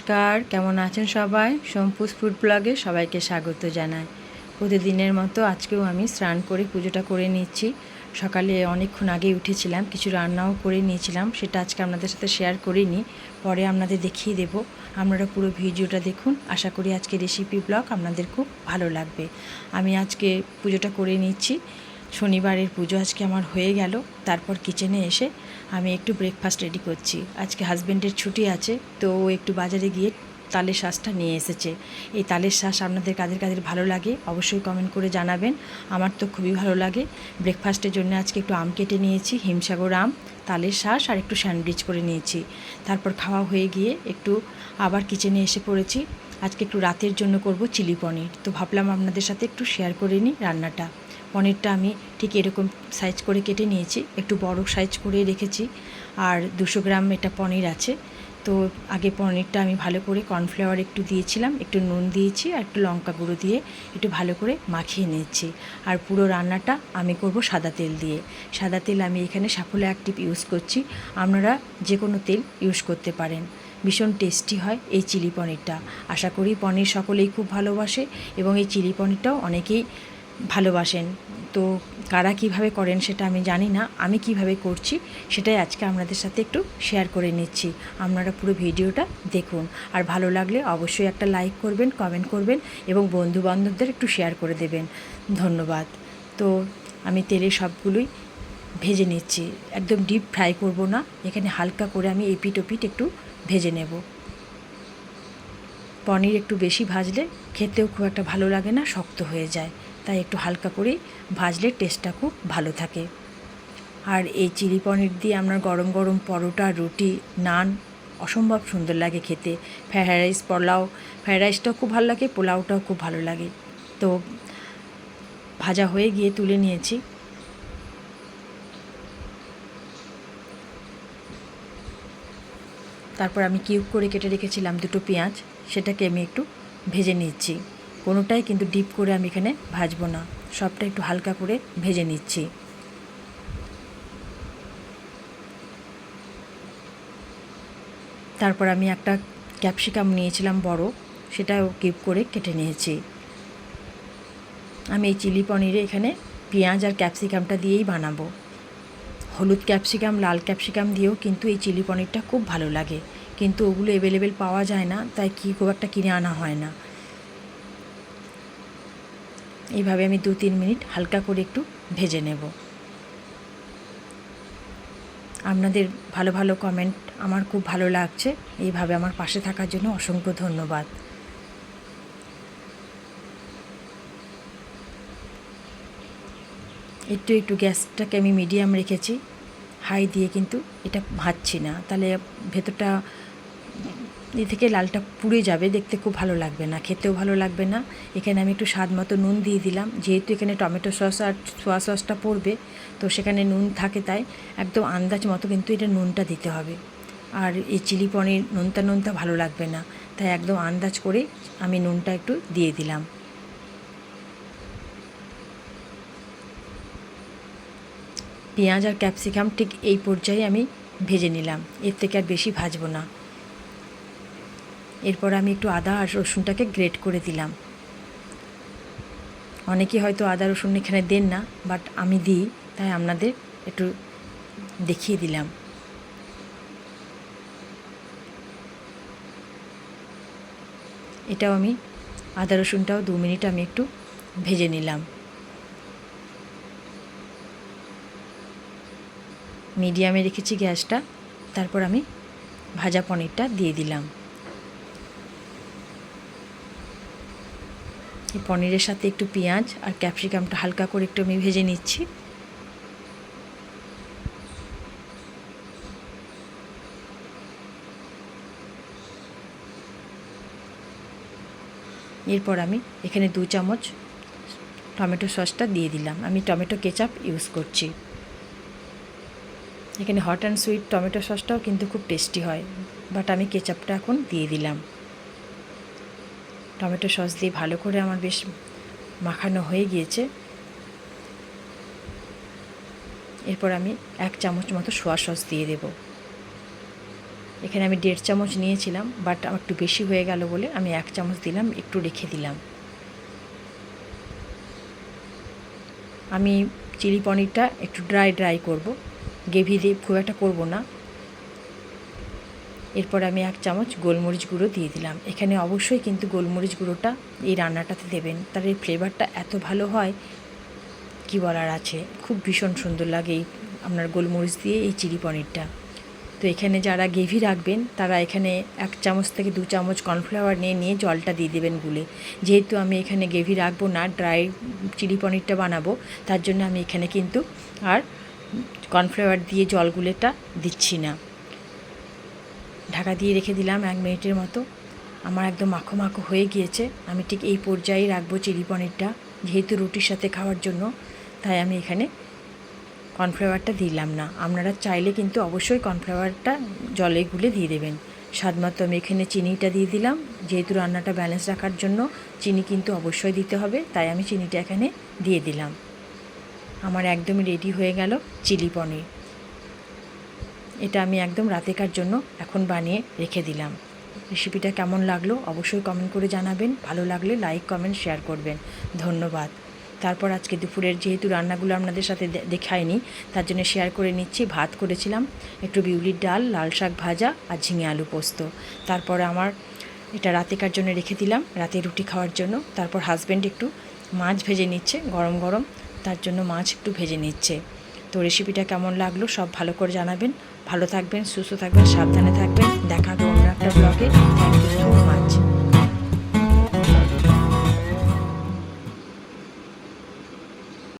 নমস্কার, কেমন আছেন সবাই? সম্পুস ফুড ব্লগে সবাইকে স্বাগত জানাই। প্রতিদিনের মতো আজকেও আমি স্নান করে পুজোটা করে নিচ্ছি। সকালে অনেকক্ষণ আগে উঠেছিলাম, কিছু রান্নাও করে নিয়েছিলাম, সেটা আজকে আপনাদের সাথে শেয়ার করিনি, পরে আপনাদের দেখিয়ে দেব। আপনারা পুরো ভিডিওটা দেখুন, আশা করি আজকে রেসিপি ব্লগ আপনাদের খুব ভালো লাগবে। আমি আজকে পুজোটা করে নিচ্ছি, শনিবারের পুজো আজকে আমার হয়ে গেল, তারপর কিচেনে এসে আমি একটু ব্রেকফাস্ট রেডি করছি। আজকে হাজব্যান্ডের ছুটি আছে, তো ও একটু বাজারে গিয়ে তালের শ্বাসটা নিয়ে এসেছে। এই তালের শ্বাস আপনাদের কাদের কাদের ভালো লাগে অবশ্যই কমেন্ট করে জানাবেন। আমার তো খুবই ভালো লাগে। ব্রেকফাস্টের জন্য আজকে একটু আম কেটে নিয়েছি, হিমসাগর আম, তালের শ্বাস আর একটু স্যান্ডউইচ করে নিয়েছি। তারপর খাওয়া হয়ে গিয়ে একটু আবার কিচেনে এসে পড়েছি। আজকে একটু রাতের জন্য করব চিলি পনির। তো ভাবলাম আপনাদের সাথে একটু শেয়ার করে নিই রান্নাটা। পনিরটা আমি ঠিক এরকম সাইজ করে কেটে নিয়েছি। একটু বড় সাইজ করে রেখেছি। আর দুশো গ্রাম এটা পনির আছে। তো আগে পনিরটা আমি ভালো করে কর্নফ্লাওয়ার একটু দিয়েছিলাম। একটু নুন দিয়েছি আর একটু লঙ্কা গুঁড়ো দিয়ে একটু ভালো করে মাখিয়ে নিয়েছি। আর পুরো রান্নাটা আমি করব সাদা তেল দিয়ে। সাদা তেল আমি এখানে সাফল্য অ্যাক্টিভ ইউজ করছি। আপনারা যে কোনো তেল ইউজ করতে পারেন। ভীষণ টেস্টি হয় এই চিলি পনিরটা। আশা করি পনির সকলেই খুব ভালোবাসে এবং এই চিলি পনিরটাও অনেকেই ভালোবাসেন। তো কারা কীভাবে করেন সেটা আমি জানি না। আমি কীভাবে করছি সেটাই আজকে আপনাদের সাথে একটু শেয়ার করে নিচ্ছি। আপনারা পুরো ভিডিওটা দেখুন। আর ভালো লাগলে অবশ্যই একটা লাইক করবেন কমেন্ট করবেন এবং বন্ধু বান্ধবদের একটু শেয়ার করে দেবেন। ধন্যবাদ। তো আমি তেলে সবগুলোই ভেজে নিচ্ছি। একদম ডিপ ফ্রাই করব না। এখানে হালকা করে আমি এপিট ওপিট একটু ভেজে নেব। পনির একটু বেশি ভাজলে খেতেও খুব একটা ভালো লাগে না, শক্ত হয়ে যায়। তাই একটু হালকা করে ভাজলে টেস্টটা খুব ভালো থাকে। আর এই চিলি পনির দিয়ে আপনার গরম গরম পরোটা, রুটি, নান, অসম্ভব সুন্দর লাগে খেতে। ফ্রায়েড রাইস, পোলাও ফ্রায়েড রাইসটাও খুব ভালো লাগে, পোলাওটাও খুব ভালো লাগে। তো ভাজা হয়ে গিয়ে তুলে নিয়েছি। তারপর আমি কিউব করে কেটে রেখেছিলাম দুটো পেঁয়াজ, সেটাকে আমি একটু ভেজে নিচ্ছি। কোনোটাই কিন্তু ডিপ করে আমি এখানে ভাজবো না। সবটা একটু হালকা করে ভেজে নিচ্ছি। তারপর আমি একটা ক্যাপসিকাম নিয়েছিলাম বড়, সেটাও কিপ করে কেটে নিয়েছি। আমি এই চিলি পনিরে এখানে পেঁয়াজ আর ক্যাপসিকামটা দিয়েই বানাবো। হলুদ ক্যাপসিকাম, লাল ক্যাপসিকাম দিয়েও কিন্তু এই চিলি পনিরটা খুব ভালো লাগে। কিন্তু ওগুলো অ্যাভেলেবেল পাওয়া যায় না, তাই কি খুব একটা কিনে আনা হয় না। এইভাবে আমি দু তিন মিনিট হালকা করে একটু ভেজে নেব। আপনাদের ভালো ভালো কমেন্ট আমার খুব ভালো লাগছে। এইভাবে আমার পাশে থাকার জন্য অসংখ্য ধন্যবাদ। একটু একটু গ্যাসটাকে আমি মিডিয়াম রেখেছি। হাই দিয়ে কিন্তু এটা ভাজছি না। তাহলে ভেতরটা এ থেকে লালটা পুড়ে যাবে, দেখতে খুব ভালো লাগবে না, খেতেও ভালো লাগবে না। এখানে আমি একটু স্বাদ মতো নুন দিয়ে দিলাম, যেহেতু এখানে টমেটো সস আর সোয়া সসটা পড়বে, তো সেখানে নুন থাকে তাই একদম আন্দাজ মতো কিন্তু এটা নুনটা দিতে হবে। আর এই চিলি পনির নুনটা নুনটা ভালো লাগবে না, তাই একদম আন্দাজ করে আমি নুনটা একটু দিয়ে দিলাম। পেঁয়াজ আর ক্যাপসিকাম ঠিক এই পর্যায়ে আমি ভেজে নিলাম, এর থেকে আর বেশি ভাজবো না। এরপর আমি একটু আদা আর রসুনটাকে গ্রেট করে দিলাম। অনেকে হয়তো আদা, রসুন এখানে দেন না, বাট আমি দিই, তাই আপনাদের একটু দেখিয়ে দিলাম। এটাও আমি আদা, রসুনটাও দু মিনিট আমি একটু ভেজে নিলাম। মিডিয়ামে রেখেছি গ্যাসটা, তারপর আমি ভাজা পনিরটা দিয়ে দিলাম। পনিরের সাথে একটু পেঁয়াজ আর ক্যাপসিকামটা হালকা করে একটু আমি ভেজে নিচ্ছি। এরপর আমি এখানে দু চামচ টমেটো সসটা দিয়ে দিলাম। আমি টমেটো কেচাপ ইউজ করছি। এখানে হট অ্যান্ড সুইট টমেটো সসটাও কিন্তু খুব টেস্টি হয়, বাট আমি কেচাপটা এখন দিয়ে দিলাম। টমেটো সস দিয়ে ভালো করে আমার বেশ মাখানো হয়ে গিয়েছে। এরপর আমি এক চামচ মতো সোয়া সস দিয়ে দেব। এখানে আমি দেড় চামচ নিয়েছিলাম, বাট আমার একটু বেশি হয়ে গেল বলে আমি এক চামচ দিলাম, একটু রেখে দিলাম। আমি চিলি পনিরটা একটু ড্রাই ড্রাই করব। গ্রেভি দিয়ে খুব একটা করব না। এরপর আমি এক চামচ গোলমরিচ গুঁড়ো দিয়ে দিলাম। এখানে অবশ্যই কিন্তু গোলমরিচ গুঁড়োটা এই রান্নাটাতে দেবেন। তার এই ফ্লেভারটা এত ভালো হয়, কি বলার আছে? খুব ভীষণ সুন্দর লাগে এই আপনার গোলমরিচ দিয়ে এই চিলি পনিরটা। তো এখানে যারা গ্রেভি রাখবেন, তারা এখানে এক চামচ থেকে দু চামচ কর্নফ্লাওয়ার নিয়ে নিয়ে জলটা দিয়ে দেবেন গুলে। যেহেতু আমি এখানে গ্রেভি রাখব না, ড্রাই চিলি পনিরটা বানাবো, তার জন্য আমি এখানে কিন্তু আর কর্নফ্লাওয়ার দিয়ে জলগুলেটা দিচ্ছি না। ঢাকা দিয়ে রেখে দিলাম এক মিনিটের মতো। আমার একদম মাখো মাখো হয়ে গিয়েছে। আমি ঠিক এই পর্যায়ে রাখব চিলি পনিরটা, যেহেতু রুটির সাথে খাওয়ার জন্য। তাই আমি এখানে কর্নফ্লাওয়ারটা দিলাম না। আপনারা চাইলে কিন্তু অবশ্যই কর্নফ্লাওয়ারটা জলে গুলে দিয়ে দেবেন। স্বাদ মতো আমি এখানে চিনিটা দিয়ে দিলাম। যেহেতু রান্নাটা ব্যালেন্স রাখার জন্য চিনি কিন্তু অবশ্যই দিতে হবে, তাই আমি চিনিটা এখানে দিয়ে দিলাম। আমার একদমই রেডি হয়ে গেল চিলি পনির। এটা আমি একদম রাতেকার জন্য এখন বানিয়ে রেখে দিলাম। রেসিপিটা কেমন লাগল অবশ্যই কমেন্ট করে জানাবেন। ভালো লাগলে লাইক, কমেন্ট, শেয়ার করবেন। ধন্যবাদ। তারপর আজকে দুপুরের যেহেতু রান্নাগুলো আপনাদের সাথে দে- দেখাইনি, তার জন্য শেয়ার করে নিচ্ছি। ভাত করেছিলাম, একটু বিউলির ডাল, লাল শাক ভাজা আর ঝিঙে আলু পোস্ত। তারপরে আমার এটা রাতেকার জন্য রেখে দিলাম, রাতে রুটি খাওয়ার জন্য। তারপর হাজব্যান্ড একটু মাছ ভেজে নিচ্ছে, গরম গরম। তার জন্য মাছ একটু ভেজে নিচ্ছে। তো রেসিপিটা কেমন লাগল সব ভালো করে জানাবেন। ভালো থাকবেন, সুস্থ থাকবেন, সাবধানে থাকবেন। দেখা হবে অন্য একটা ব্লগে থ্যাংক ইউ সো মাচ